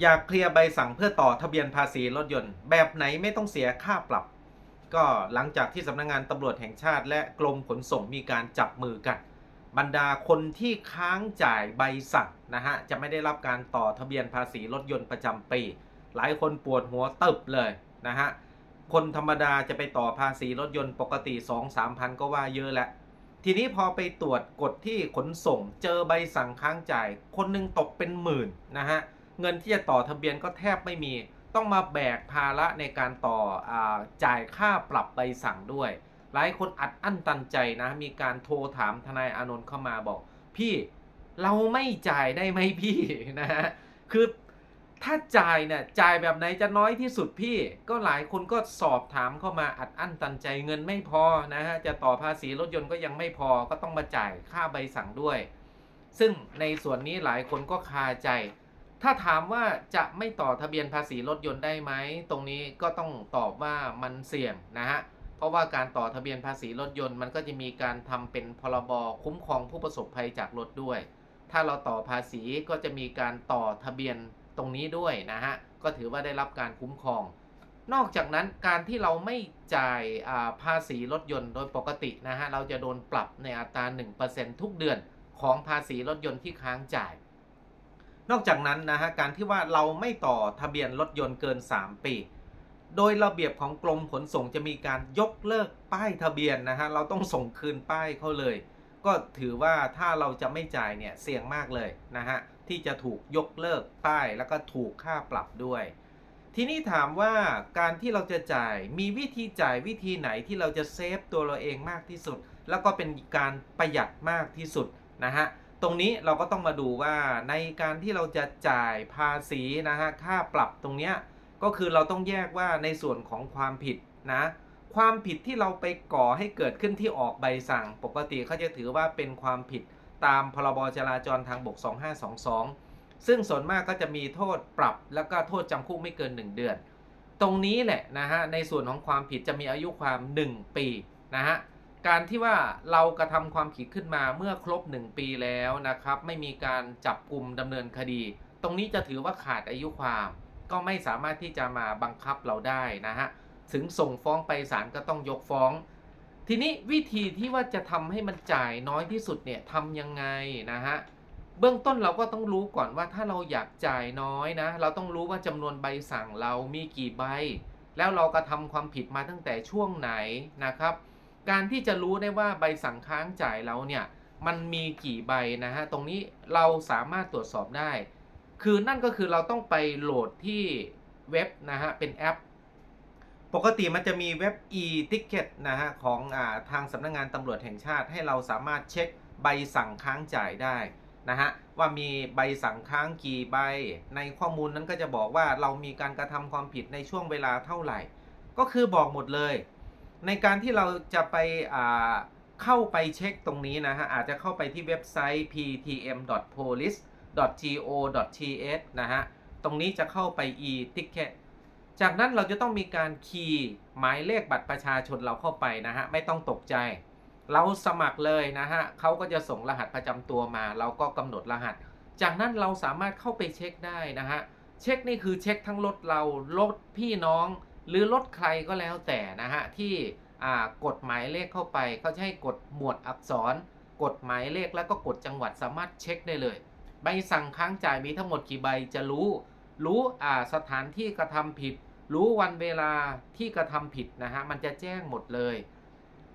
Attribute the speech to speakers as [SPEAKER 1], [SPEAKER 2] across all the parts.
[SPEAKER 1] อยากเคลียร์ใบสั่งเพื่อต่อทะเบียนภาษีรถยนต์ แบบไหนไม่ต้องเสียค่าปรับ ก็หลังจากที่สำนักงานตำรวจแห่งชาติ และกรมขนส่งมีการจับมือกัน บรรดาคนที่ค้างจ่ายใบสั่งนะฮะจะไม่ได้รับการต่อทะเบียนภาษีรถยนต์ประจำปี หลายคนปวดหัวตึบเลยนะฮะคนธรรมดาจะไปต่อภาษีรถยนต์ปกติ 2-3พันก็ว่าเยอะแล้วทีนี้พอไปตรวจกดที่ขนส่งเจอใบสั่งค้างจ่าย คนหนึงตกเป็นหมื่นนะฮะ เงินที่จะต่อทะเบียนก็แทบไม่มี ต้องมาแบกภาระในการต่ออจ่ายค่าปรับใบสั่งด้วย หลายคนอัดอั้นตันใจนะ มีการโทรถามทนายอานนท์เข้ามาบอก พี่เราไม่จ่ายได้ไหมพี่นะฮะคือถ้าจ่ายเนี่ยจ่ายแบบไหนจะน้อยที่สุดพี่ ก็หลายคนก็สอบถามเข้ามาอัดอั้นตันใจเงินไม่พอนะฮะจะต่อภาษีรถยนต์ก็ยังไม่พอก็ต้องมาจ่ายค่าใบสั่งด้วย ซึ่งในส่วนนี้หลายคนก็คาใจ ถ้าถามว่าจะไม่ต่อทะเบียนภาษีรถยนต์ได้ไหม ตรงนี้ก็ต้องตอบว่ามันเสี่ยงนะฮะ เพราะว่าการต่อทะเบียนภาษีรถยนต์มันก็จะมีการทำเป็นพรบคุ้มครองผู้ประสบภัยจากรถด้วย ถ้าเราต่อภาษีก็จะมีการต่อทะเบียนตรงนี้ด้วยนะฮะ ก็ถือว่าได้รับการคุ้มครอง นอกจากนั้นการที่เราไม่จ่ายภาษีรถยนต์โดยปกตินะฮะ เราจะโดนปรับในอัตรา 1%ทุกเดือนของภาษีรถยนต์ที่ค้างจ่าย นอกจากนั้นนะฮะการที่ว่าเราไม่ต่อทะเบียนรถยนต์เกิน 3 ปี โดยระเบียบของกรมขนส่งจะมีการยกเลิกป้ายทะเบียนนะฮะเราต้องส่งคืนป้ายเขาเลย ก็ถือว่าถ้าเราจะไม่จ่ายเนี่ยเสี่ยงมากเลยนะฮะที่จะถูกยกเลิกป้ายแล้วก็ถูกค่าปรับด้วย ทีนี้ถามว่าการที่เราจะจ่ายมีวิธีจ่ายวิธีไหนที่เราจะเซฟตัวเราเองมากที่สุด แล้วก็เป็นการประหยัดมากที่สุดนะฮะ ตรงนี้เราก็ต้องมาดูว่าในการที่เราจะจ่ายภาษีนะฮะค่าปรับตรงเนี้ยก็คือเราต้องแยกว่าในส่วนของความผิดนะความผิดที่เราไปก่อให้เกิดขึ้นที่ออกใบสั่ง ปกติเขาจะถือว่าเป็นความผิดตามพรบจราจรทางบก 2522 ซึ่งส่วนมากก็จะมีโทษปรับแล้วก็โทษจำคุกไม่เกิน 1 เดือน ตรงนี้แหละนะฮะในส่วนของความผิดจะมีอายุความ 1 ปีนะฮะ การที่ว่าเรากระทำความผิดขึ้นมาเมื่อครบ 1 ปีแล้วนะครับ ไม่มีการจับกลุ่มดำเนินคดี ตรงนี้จะถือว่าขาดอายุความ ก็ไม่สามารถที่จะมาบังคับเราได้นะฮะถึงส่งฟ้องไปศาลก็ต้องยกฟ้อง ทีนี้วิธีที่ว่าจะทำให้มันจ่ายน้อยที่สุดเนี่ยทำยังไงนะฮะเบื้องต้นเราก็ต้องรู้ก่อนว่าถ้าเราอยากจ่ายน้อยนะ เราต้องรู้ว่าจำนวนใบสั่งเรามีกี่ใบ แล้วเรากระทำความผิดมาตั้งแต่ช่วงไหนนะครับ การที่จะรู้ได้ว่าใบสั่งค้างจ่ายเราเนี่ยมันมีกี่ใบนะฮะตรงนี้เราสามารถตรวจสอบได้ คือนั่นก็คือเราต้องไปโหลดที่เว็บนะฮะเป็นแอป ปกติมันจะมีเว็บ e-ticket นะฮะของอาทางสำนักงานตำรวจแห่งชาติ ให้เราสามารถเช็คใบสั่งค้างจ่ายได้นะฮะว่ามีใบสั่งค้างกี่ใบ ในข้อมูลนั้นก็จะบอกว่าเรามีการกระทำความผิดในช่วงเวลาเท่าไหร่ ก็คือบอกหมดเลย ในการที่เราจะไปเข้าไปเช็คตรงนี้นะฮะอาจจะเข้าไปที่เว็บไซต์ ptm.police.go.th นะฮะตรงนี้จะเข้าไป e-ticket จากนั้นเราจะต้องมีการคีย์หมายเลขบัตรประชาชนเราเข้าไปนะฮะไม่ต้องตกใจ เราสมัครเลยนะฮะเขาก็จะส่งรหัสประจำตัวมา เราก็กำหนดรหัส จากนั้นเราสามารถเข้าไปเช็คได้นะฮะเช็คนี่คือเช็คทั้งรถเรารถพี่น้อง หรือรถใครก็แล้วแต่นะฮะที่กดหมายเลขเข้าไปเขาจะให้กดหมวดอักษร กดหมายเลขแล้วก็กดจังหวัดสามารถเช็คได้เลย ใบสั่งค้างจ่ายมีทั้งหมดกี่ใบจะรู้ รู้สถานที่กระทำผิด รู้วันเวลาที่กระทำผิดนะฮะมันจะแจ้งหมดเลย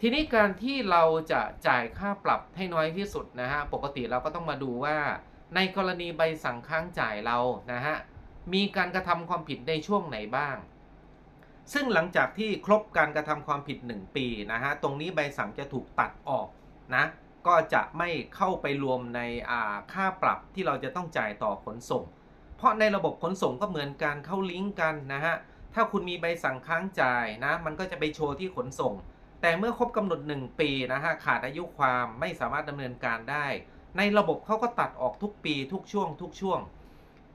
[SPEAKER 1] ทีนี้การที่เราจะจ่ายค่าปรับให้น้อยที่สุดนะฮะปกติเราก็ต้องมาดูว่า ในกรณีใบสั่งค้างจ่ายเรานะฮะมีการกระทำความผิดในช่วงไหนบ้าง ซึ่งหลังจากที่ครบการกระทำความผิด 1 ปีนะฮะตรงนี้ใบสั่งจะถูกตัดออกนะก็จะไม่เข้าไปรวมในอ่าค่าปรับที่เราจะต้องจ่ายต่อขนส่ง เพราะในระบบขนส่งก็เหมือนการเข้าลิงก์กันนะฮะถ้าคุณมีใบสั่งค้างจ่ายนะมันก็จะไปโชว์ที่ขนส่ง แต่เมื่อครบกำหนด 1 ปีนะฮะขาดอายุความไม่สามารถดำเนินการได้ ในระบบเขาก็ตัดออกทุกปีทุกช่วง ทุกช่วง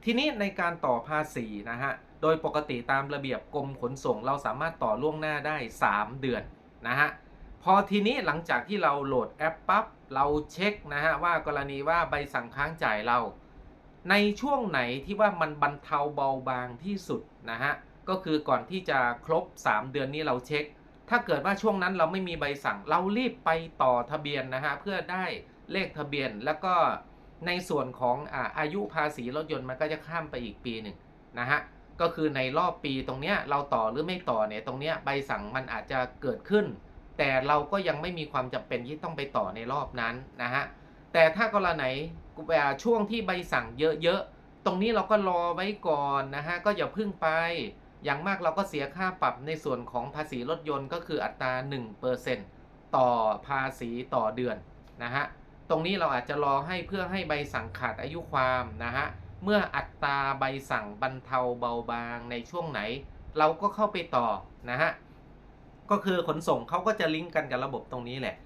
[SPEAKER 1] ทีนี้ในการต่อภาษีนะฮะ โดยปกติตามระเบียบกรมขนส่ง เราสามารถต่อล่วงหน้าได้ 3 เดือนนะฮะพอทีนี้หลังจากที่เราโหลดแอปปั๊บเราเช็คนะฮะว่ากรณีว่าใบสั่งค้างจ่ายเรา ในช่วงไหนที่ว่ามันบรรเทาเบาบางที่สุดนะฮะก็คือก่อนที่จะครบ 3 เดือนนี้เราเช็ค ถ้าเกิดว่าช่วงนั้นเราไม่มีใบสั่งเรารีบไปต่อทะเบียนนะฮะเพื่อได้เลขทะเบียนแล้วก็ในส่วนของอาอายุภาษีรถยนต์มันก็จะข้ามไปอีกปีหนึ่งนะฮะ ก็คือในรอบปีตรงเนี้ยเราต่อหรือไม่ต่อเนี่ยตรงเนี้ยใบสั่งมันอาจจะเกิดขึ้น แต่เราก็ยังไม่มีความจำเป็นที่ต้องไปต่อในรอบนั้นนะฮะแต่ถ้ากรณีช่วงที่ใบสั่งเยอะๆตรงนี้เราก็รอไว้ก่อนนะฮะก็อย่าพึ่งไป อย่างมากเราก็เสียค่าปรับในส่วนของภาษีรถยนต์ก็คืออัตรา 1%ต่อภาษีต่อเดือนนะฮะตรงนี้เราอาจจะรอให้เพื่อให้ใบสั่งขาดอายุความนะฮะ เมื่ออัตราใบสั่งบรรเทาเบาบางในช่วงไหน เราก็เข้าไปต่อนะฮะก็คือขนส่งเขาก็จะลิงก์กันกับระบบตรงนี้แหละ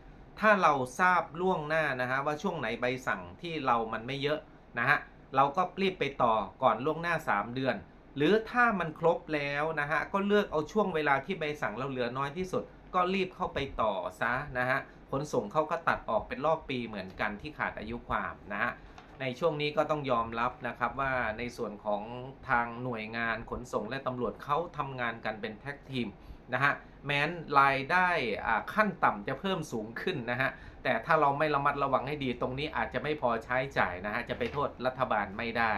[SPEAKER 1] ถ้าเราทราบล่วงหน้านะฮะว่าช่วงไหนใบสั่งที่เรามันไม่เยอะนะฮะเราก็รีบไปต่อก่อนล่วงหน้า 3 เดือน หรือถ้ามันครบแล้วนะฮะก็เลือกเอาช่วงเวลาที่ใบสั่งเราเหลือน้อยที่สุด ก็รีบเข้าไปต่อซะนะฮะขนส่งเขาก็ตัดออกเป็นรอบปีเหมือนกันที่ขาดอายุความนะฮะ ในช่วงนี้ก็ต้องยอมรับนะครับว่าในส่วนของทางหน่วยงานขนส่งและตำรวจเขาทำงานกันเป็นแท็กทีมนะฮะแม้นรายได้อ่าขั้นต่ำจะเพิ่มสูงขึ้นนะฮะแต่ถ้าเราไม่ระมัดระวังให้ดีตรงนี้อาจจะไม่พอใช้จ่ายนะฮะจะไปโทษรัฐบาลไม่ได้